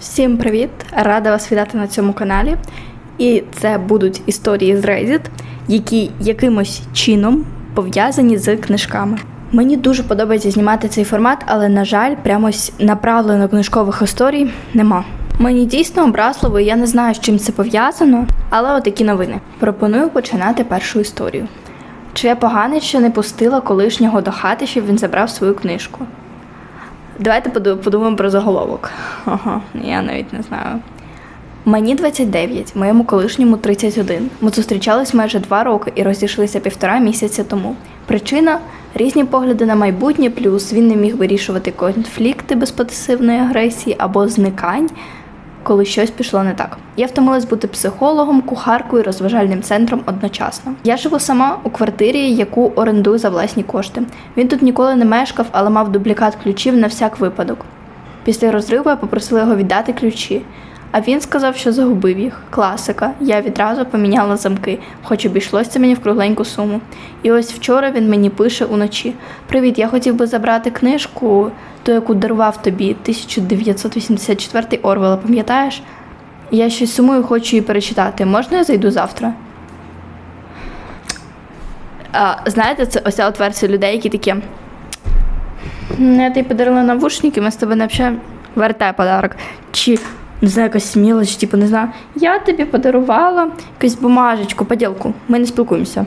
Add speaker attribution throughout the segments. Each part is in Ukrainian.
Speaker 1: Всім привіт! Рада вас вітати на цьому каналі. І це будуть історії з Reddit, які якимось чином пов'язані з книжками. Мені дуже подобається знімати цей формат, але, на жаль, прямось направлено книжкових історій нема. Мені дійсно образливо, і я не знаю, з чим це пов'язано, але отакі новини. Пропоную починати першу історію. Чи я поганий, що не пустила колишнього до хати, щоб він забрав свою книжку? Давайте подумаємо про заголовок. Ага, я навіть не знаю. Мені 29, моєму колишньому 31. Ми зустрічались майже два роки і розійшлися півтора місяця тому. Причина різні погляди на майбутнє, плюс він не міг вирішувати конфлікти без пасивної агресії або зникань, коли щось пішло не так. Я втомилась бути психологом, кухаркою і розважальним центром одночасно. Я живу сама у квартирі, яку орендую за власні кошти. Він тут ніколи не мешкав, але мав дублікат ключів на всяк випадок. Після розриву я попросила його віддати ключі. А він сказав, що загубив їх. Класика. Я відразу поміняла замки, хоч обійшлося мені в кругленьку суму. І ось вчора він мені пише уночі: Привіт, я хотів би забрати книжку, ту, яку дарував тобі 1984 Орвела, пам'ятаєш? Я щось сумую, хочу її перечитати. Можна я зайду завтра? А, знаєте, це ось от версія людей, які такі. Я тобі подарила навушники, ми з тобою не общаємо. Вертай подарок. Чи не знаю, якась смілоч, типу, не знаю. Я тобі подарувала якусь бумажечку, поділку. Ми не спілкуємося.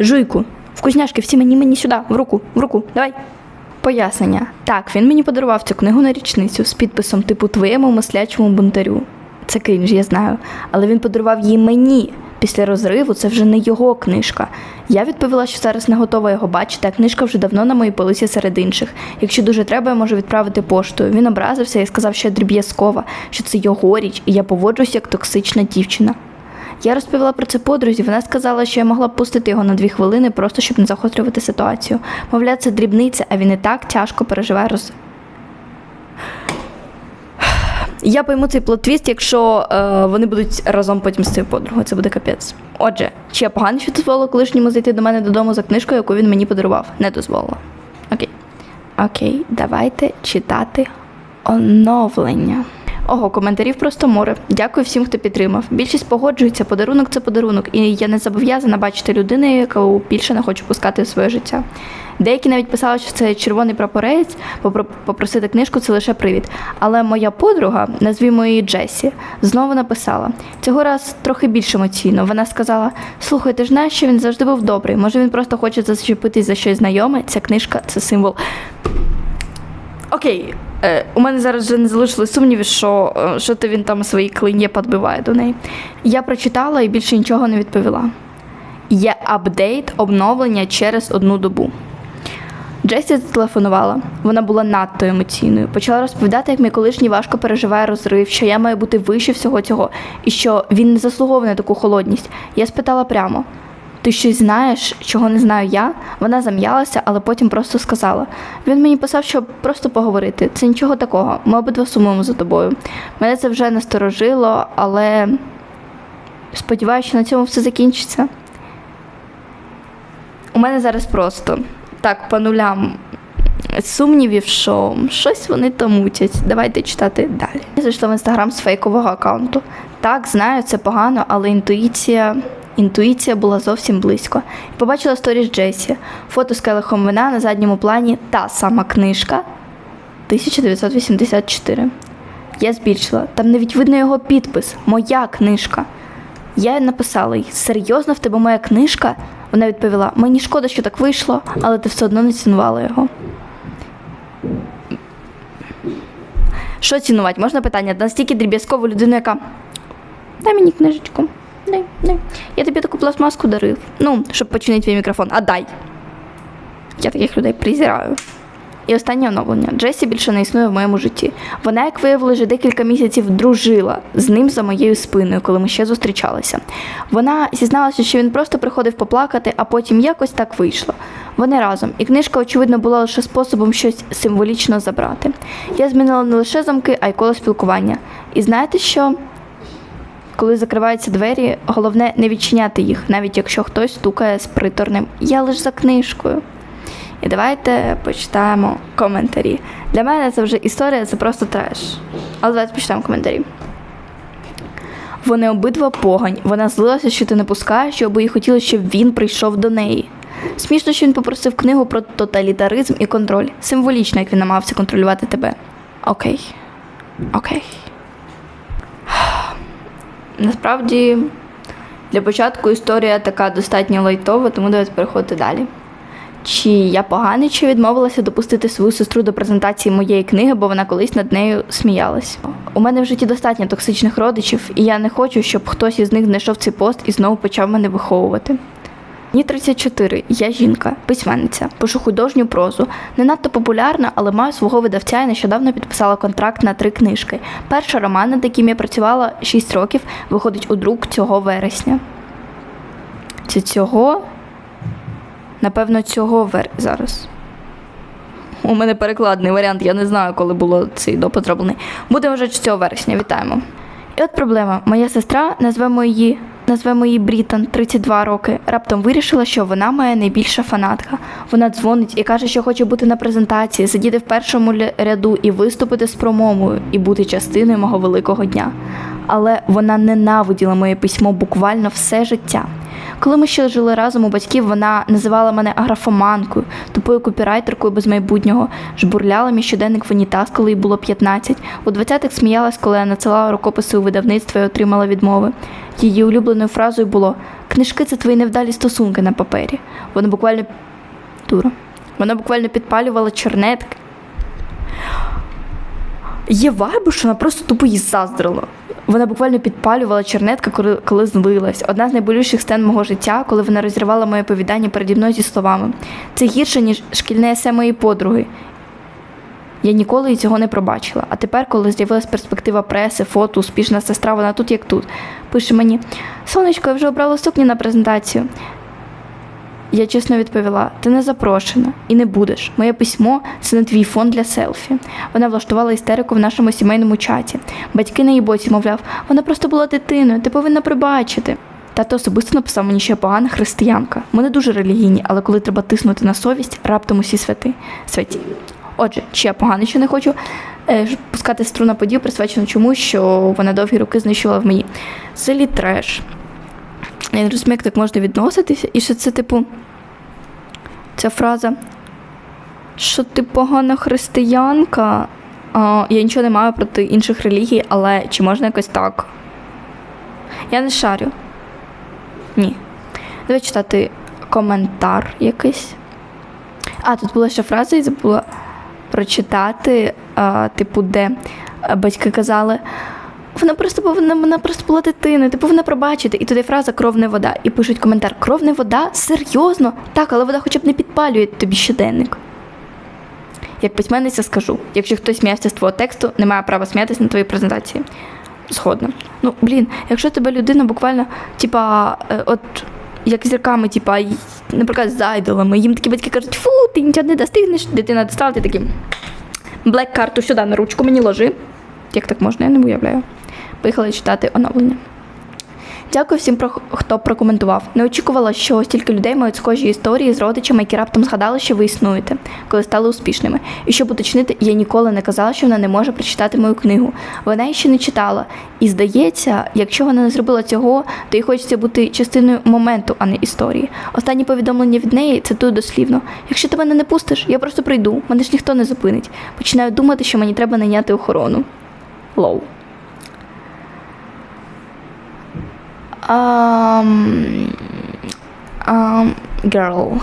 Speaker 1: Жуйку, вкусняшки, всі мені мені сюди, в руку, в руку, давай. Пояснення. Так, він мені подарував цю книгу на річницю з підписом типу твоєму мислячому бунтарю. Це крінж, я знаю. Але він подарував її мені. Після розриву це вже не його книжка. Я відповіла, що зараз не готова його бачити, а книжка вже давно на моїй полиці серед інших. Якщо дуже треба, я можу відправити поштою. Він образився і сказав, що я дріб'язкова, що це його річ, і я поводжусь як токсична дівчина. Я розповіла про це подрузі. Вона сказала, що я могла пустити його на дві хвилини, просто щоб не загострювати ситуацію. Мовляв, це дрібниця, а він і так тяжко переживає роз. Я пойму цей плот-твіст, якщо е, вони будуть разом потім з цією подругою. Це буде капець. Отже, чи я погано, що дозволила колишньому зайти до мене додому за книжкою, яку він мені подарував? Не дозволила. Окей. Окей, давайте читати оновлення. Ого, коментарів просто море. Дякую всім, хто підтримав. Більшість погоджується, подарунок це подарунок, і я не зобов'язана бачити людину, яку більше не хочу пускати в своє життя. Деякі навіть писали, що це червоний прапорець, попро- попросити книжку це лише привід. Але моя подруга, назвімо її Джесі, знову написала цього раз трохи більш емоційно. Вона сказала: Слухай, ти ж знаєш, що він завжди був добрий. Може він просто хоче зачепитись за щось знайоме. Ця книжка це символ. Окей, у мене зараз вже не залишилось сумнівів, що, е, що то він там свої клин'є підбиває до неї. Я прочитала і більше нічого не відповіла. Є апдейт обновлення через одну добу. Джесі зателефонувала. Вона була надто емоційною. Почала розповідати, як мій колишній важко переживає розрив, що я маю бути вище всього цього, і що він не заслуговує на таку холодність. Я спитала прямо: ти щось знаєш, чого не знаю я? Вона зам'ялася, але потім просто сказала. Він мені писав, щоб просто поговорити. Це нічого такого. Ми обидва сумуємо за тобою. Мене це вже насторожило, але сподіваюся, що на цьому все закінчиться. У мене зараз просто так по нулям сумнівів, що щось вони там мутять. Давайте читати далі. Я зайшла в інстаграм з фейкового аккаунту. Так, знаю, це погано, але інтуїція. Інтуїція була зовсім близько. Побачила сторіс Джесі, фото з келихом вина на задньому плані та сама книжка 1984. Я збільшила, там навіть видно його підпис Моя книжка. Я написала їй: серйозно в тебе моя книжка? Вона відповіла: мені шкода, що так вийшло, але ти все одно не цінувала його. Що цінувати? Можна питання? Настільки дріб'язкову людину, яка. Дай мені книжечку. Дай, дай. Я тобі таку пластмаску дарив. Ну, щоб починити твій мікрофон. А дай. Я таких людей презираю. І останнє оновлення. Джесі більше не існує в моєму житті. Вона, як виявилося, вже декілька місяців дружила з ним за моєю спиною, коли ми ще зустрічалися. Вона зізналася, що він просто приходив поплакати, а потім якось так вийшло. Вони разом, і книжка, очевидно, була лише способом щось символічно забрати. Я змінила не лише замки, а й коло спілкування. І знаєте що? Коли закриваються двері, головне не відчиняти їх, навіть якщо хтось стукає з приторним Я лиш за книжкою. І давайте почитаємо коментарі. Для мене це вже історія, це просто треш. Але давайте почитаємо коментарі. Вони обидва погань. Вона злилася, що ти не пускаєш, бо їй хотілося, щоб він прийшов до неї. Смішно, що він попросив книгу про тоталітаризм і контроль. Символічно, як він намагався контролювати тебе. Окей. Окей. Насправді, для початку історія така достатньо лайтова, тому давайте переходити далі. Чи я поганий, чи відмовилася допустити свою сестру до презентації моєї книги, бо вона колись над нею сміялась. У мене в житті достатньо токсичних родичів, і я не хочу, щоб хтось із них знайшов цей пост і знову почав мене виховувати. Мені 34, я жінка, письменниця, пишу художню прозу. Не надто популярна, але маю свого видавця і нещодавно підписала контракт на три книжки. Перша роман, над яким я працювала 6 років, виходить у друк цього вересня. Це цього? Напевно, цього вер... зараз. У мене перекладний варіант, я не знаю, коли було цей допит зроблений. Буде вже цього вересня, вітаємо. І от проблема. Моя сестра, назвемо її, назвемо її Брітон, 32 роки, раптом вирішила, що вона моя найбільша фанатка. Вона дзвонить і каже, що хоче бути на презентації, сидіти в першому ряду і виступити з промовою, і бути частиною мого великого дня. Але вона ненавиділа моє письмо буквально все життя. Коли ми ще жили разом у батьків, вона називала мене аграфоманкою, тупою копірайтеркою без майбутнього, жбурляла мій щоденник в унітаз, коли їй було 15. У 20-х сміялась, коли я надсилала рукописи у видавництво і отримала відмови. Її улюбленою фразою було Книжки це твої невдалі стосунки на папері. Вона буквально дура. Вона буквально підпалювала чернетки. Є вайби, що вона просто тупо їй заздрила. Вона буквально підпалювала чернетка, коли, коли злилась. Одна з найболючіших сцен мого життя, коли вона розірвала моє повідання переді мною зі словами. Це гірше, ніж шкільне есе моєї подруги. Я ніколи їй цього не пробачила. А тепер, коли з'явилась перспектива преси, фото, успішна сестра, вона тут як тут. Пише мені: Сонечко, я вже обрала сукні на презентацію. Я чесно відповіла: ти не запрошена і не будеш. Моє письмо це не твій фон для селфі. Вона влаштувала істерику в нашому сімейному чаті. Батьки на її боці, мовляв, вона просто була дитиною, ти повинна пробачити. Тато особисто написав мені, що погана християнка. Ми не дуже релігійні, але коли треба тиснути на совість, раптом усі святи. святі. Отже, чи я поганий, що не хочу е, пускати сестру на подію, присвячено чому, що вона довгі роки знищувала в мені. Селі треш. Я не розумію, як так можна відноситися, і що це, типу, ця фраза, що ти погана християнка. А, я нічого не маю проти інших релігій, але чи можна якось так? Я не шарю. Ні. Давай читати коментар якийсь. А, тут була ще фраза, і забула прочитати, а, типу, де батьки казали. Вона просто повинна, вона просто була дитиною, ти повинна пробачити. І туди фраза кров не вода. І пишуть коментар: кров не вода? Серйозно? Так, але вода хоча б не підпалює тобі щоденник. Як письменниця скажу, якщо хтось сміявся з твого тексту, не має права сміятися на твоїй презентації. Згодна. Ну, блін, якщо тебе людина буквально, типа, е, от як зірками, типа, наприклад, з айдолами, їм такі батьки кажуть, фу, ти нічого не достигнеш, дитина достала, ти такий, блек карту сюди на ручку мені ложи. Як так можна, я не уявляю. Поїхали читати оновлення. Дякую всім, хто прокоментував. Не очікувала, що стільки людей мають схожі історії з родичами, які раптом згадали, що ви існуєте, коли стали успішними. І щоб уточнити, я ніколи не казала, що вона не може прочитати мою книгу. Вона її ще не читала. І здається, якщо вона не зробила цього, то їй хочеться бути частиною моменту, а не історії. Останні повідомлення від неї цитую дослівно: якщо ти мене не пустиш, я просто прийду, мене ж ніхто не зупинить. Починаю думати, що мені треба найняти охорону. Лоу. Um, um, girl.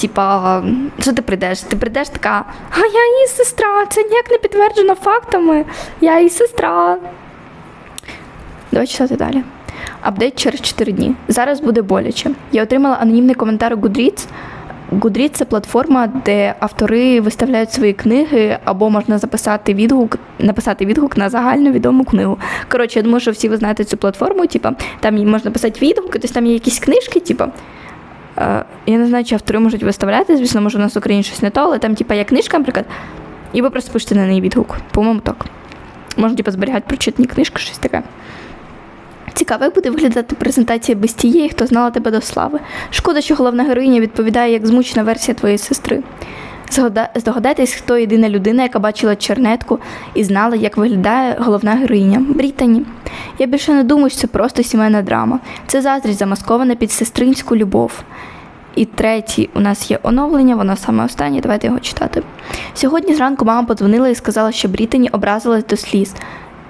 Speaker 1: Типа, що ти прийдеш? Ти прийдеш така, а я її сестра, це ніяк не підтверджено фактами. Я її сестра. Давай читати далі. Апдейт через 4 дні. Зараз буде боляче. Я отримала анонімний коментар у Goodreads. Goodreads – це платформа, де автори виставляють свої книги, або можна записати відгук, написати відгук на загальну відому книгу. Коротше, я думаю, що всі ви знаєте цю платформу, типа, там можна писати відгуки, тобто там є якісь книжки, типа. Е, я не знаю, чи автори можуть виставляти, звісно, може, у нас в Україні щось не то, але там, типа, є книжка, наприклад, і ви просто пишете на неї відгук. По-моєму, так. Можна, типа, зберігати прочитані книжки, щось таке. Цікаво, як буде виглядати презентація без тієї, хто знала тебе до слави. Шкода, що головна героїня відповідає як змучена версія твоєї сестри. Здогадайтесь, хто єдина людина, яка бачила чернетку і знала, як виглядає головна героїня Брітані. Я більше не думаю, що це просто сімейна драма. Це заздрість замаскована під сестринську любов. І третій у нас є оновлення, воно саме останнє. Давайте його читати. Сьогодні зранку мама подзвонила і сказала, що Брітані образилась до сліз.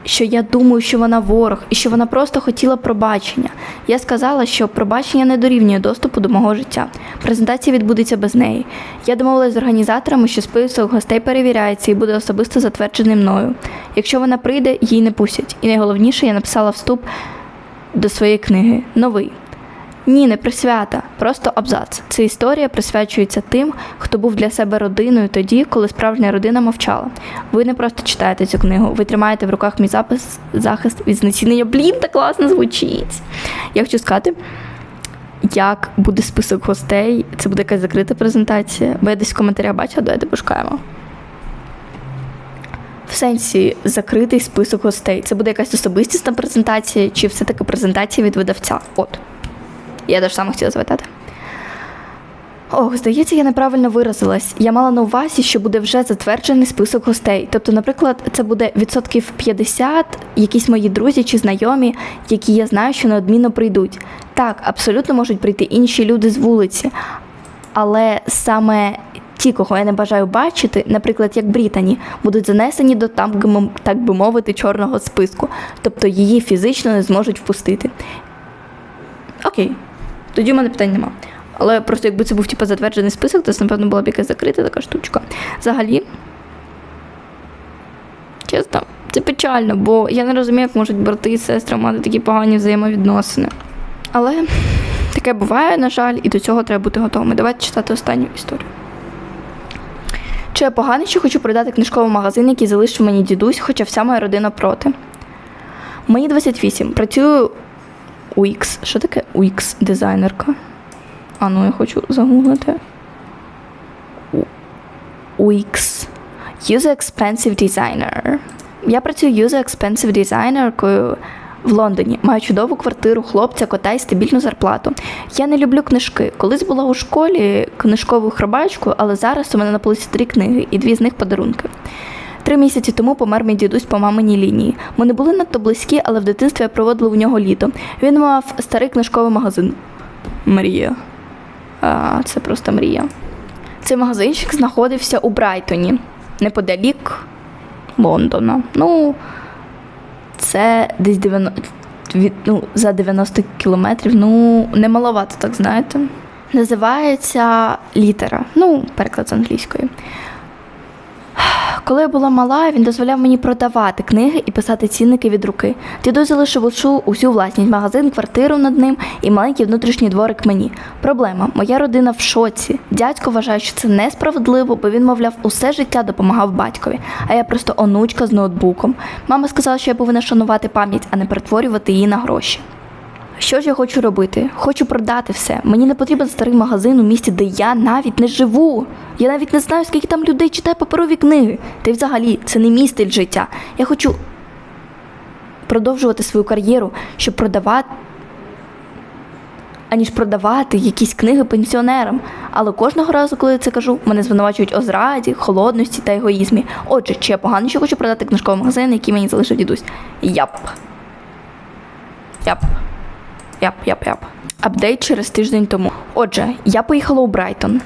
Speaker 1: Що я думаю, що вона ворог, і що вона просто хотіла пробачення. Я сказала, що пробачення не дорівнює доступу до мого життя. Презентація відбудеться без неї. Я домовилася з організаторами, що список гостей перевіряється і буде особисто затверджений мною. Якщо вона прийде, їй не пустять. І найголовніше, я написала вступ до своєї книги новий. Ні, не присвята, просто абзац. Ця історія присвячується тим, хто був для себе родиною тоді, коли справжня родина мовчала. Ви не просто читаєте цю книгу, ви тримаєте в руках мій запис, захист від знецінення. Блін, так класно звучить. Я хочу сказати, як буде список гостей, це буде якась закрита презентація. Бо я десь в коментарях бачила, давайте пошукаємо. В сенсі закритий список гостей. Це буде якась особистісна презентація, чи все-таки презентація від видавця? От. Я теж саме хотіла запитати. Ох, здається, я неправильно виразилась. Я мала на увазі, що буде вже затверджений список гостей. Тобто, наприклад, це буде відсотків 50, якісь мої друзі чи знайомі, які я знаю, що неодмінно прийдуть. Так, абсолютно можуть прийти інші люди з вулиці, але саме ті, кого я не бажаю бачити, наприклад, як Брітані, будуть занесені до там, так би мовити, чорного списку, тобто її фізично не зможуть впустити. Окей, тоді в мене питань нема. Але просто якби це був типу, затверджений список, то це, напевно, була б якась закрита така штучка. Взагалі, чесно, це печально, бо я не розумію, як можуть брати і сестри мати такі погані взаємовідносини. Але таке буває, на жаль, і до цього треба бути готовими. Давайте читати останню історію. Чи я поганий, що хочу продати книжковий магазин, який залишив мені дідусь, хоча вся моя родина проти? Мені 28. Працюю UX. Що таке UX дизайнерка? А ну я хочу загуглити. UX. User Expensive Designer. Я працюю User Expensive дизайнеркою в Лондоні. Маю чудову квартиру, хлопця, кота і стабільну зарплату. Я не люблю книжки. Колись була у школі книжковою хробачкою, але зараз у мене на полиці три книги і дві з них подарунки. Три місяці тому помер мій дідусь по маминій лінії. Ми не були надто близькі, але в дитинстві я проводила у нього літо. Він мав старий книжковий магазин. Мрія. А, це просто мрія. Цей магазинчик знаходився у Брайтоні, неподалік Лондона. Ну, це десь 90, від, ну, за 90 кілометрів. Ну, немаловато, так знаєте. Називається літера. Ну, переклад з англійської. Коли я була мала, він дозволяв мені продавати книги і писати цінники від руки. Дідусь залишив усю, усю власність, магазин, квартиру над ним і маленький внутрішній дворик мені. Проблема: моя родина в шоці. Дядько вважає, що це несправедливо, бо він, мовляв, усе життя допомагав батькові, а я просто онучка з ноутбуком. Мама сказала, що я повинна шанувати пам'ять, а не перетворювати її на гроші. Що ж я хочу робити? Хочу продати все. Мені не потрібен старий магазин у місті, де я навіть не живу. Я навіть не знаю, скільки там людей читає паперові книги. Та й взагалі це не мій стиль життя. Я хочу продовжувати свою кар'єру, щоб продавати. Аніж продавати якісь книги пенсіонерам. Але кожного разу, коли я це кажу, мене звинувачують о зраді, холодності та егоїзмі. Отже, чи я погано, що хочу продати книжковий магазин, який мені залишив дідусь? Яп. Яп. Яп, яп, яп. Апдейт через тиждень тому. Отже, я поїхала у Брайтон.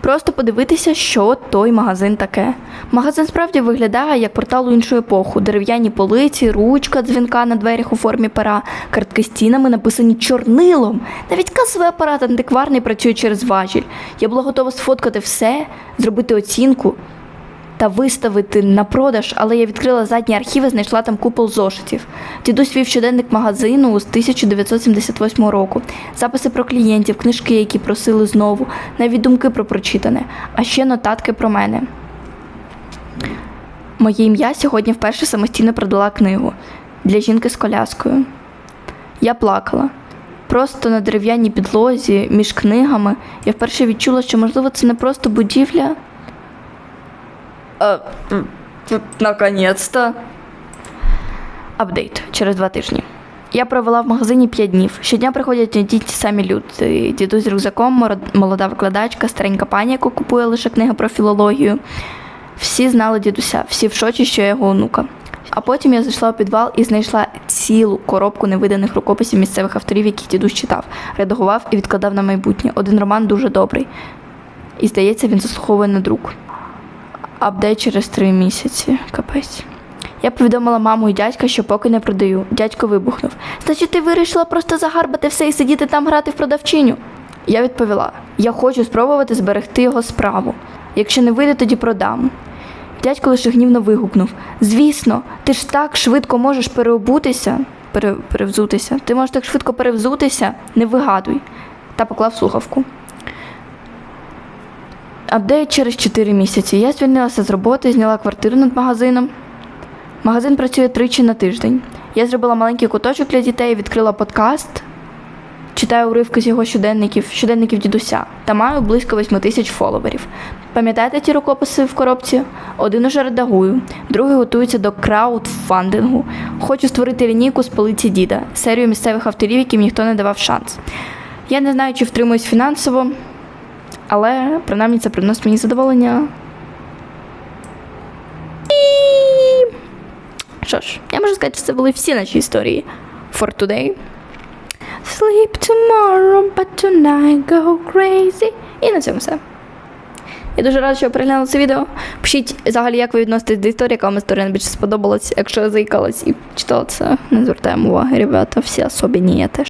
Speaker 1: Просто подивитися, що той магазин таке. Магазин справді виглядає як портал у іншу епоху: дерев'яні полиці, ручка дзвінка на дверях у формі пера, картки стінами написані чорнилом. Навіть касовий апарат антикварний працює через важіль. Я була готова сфоткати все, зробити оцінку та виставити на продаж, але я відкрила задні архіви, знайшла там купол зошитів. Дідусь вів щоденник магазину з 1978 року, записи про клієнтів, книжки, які просили знову, навіть думки про прочитане, а ще нотатки про мене. Моє ім'я сьогодні вперше самостійно продала книгу для жінки з коляскою. Я плакала. Просто на дерев'яній підлозі між книгами я вперше відчула, що можливо це не просто будівля. Е, Наконець-то. Апдейт через два тижні. Я провела в магазині 5 днів. Щодня приходять ті самі люди. Дідусь з рюкзаком, молода викладачка, старенька пані, яка купує лише книги про філологію. Всі знали дідуся, всі в шоці, що я його онука. А потім я зайшла у підвал і знайшла цілу коробку невиданих рукописів місцевих авторів, які дідусь читав, редагував і відкладав на майбутнє. Один роман дуже добрий. І здається, він заслуговує на друк. Апдейт через три місяці. Капець. Я повідомила маму і дядька, що поки не продаю. Дядько вибухнув. Значить, ти вирішила просто загарбати все і сидіти там грати в продавчиню? Я відповіла: я хочу спробувати зберегти його справу. Якщо не вийде, тоді продам. Дядько лише гнівно вигукнув: Звісно, ти ж так швидко можеш переобутися, пере, перевзутися. Ти можеш так швидко перевзутися, не вигадуй. Та поклав слухавку. Апдейт через 4 місяці. Я звільнилася з роботи, зняла квартиру над магазином. Магазин працює тричі на тиждень. Я зробила маленький куточок для дітей, відкрила подкаст, читаю уривки з його щоденників, щоденників дідуся та маю близько 8 тисяч фоловерів. Пам'ятаєте ті рукописи в коробці? Один уже редагую, другий готується до краудфандингу. Хочу створити лінійку з полиці діда, серію місцевих авторів, яким ніхто не давав шанс. Я не знаю, чи втримуюсь фінансово, але принаймні це приносить мені задоволення. І... Що ж, я можу сказати, що це були всі наші історії for today. Sleep tomorrow, but tonight go crazy. І на цьому все. Я дуже рада, що ви переглянули це відео. Пишіть взагалі, як ви відноситесь до історії, яка вам історія найбільше сподобалась. Якщо я заїкалась і читала це, не звертаємо уваги, ребята, всі особі ні, я теж.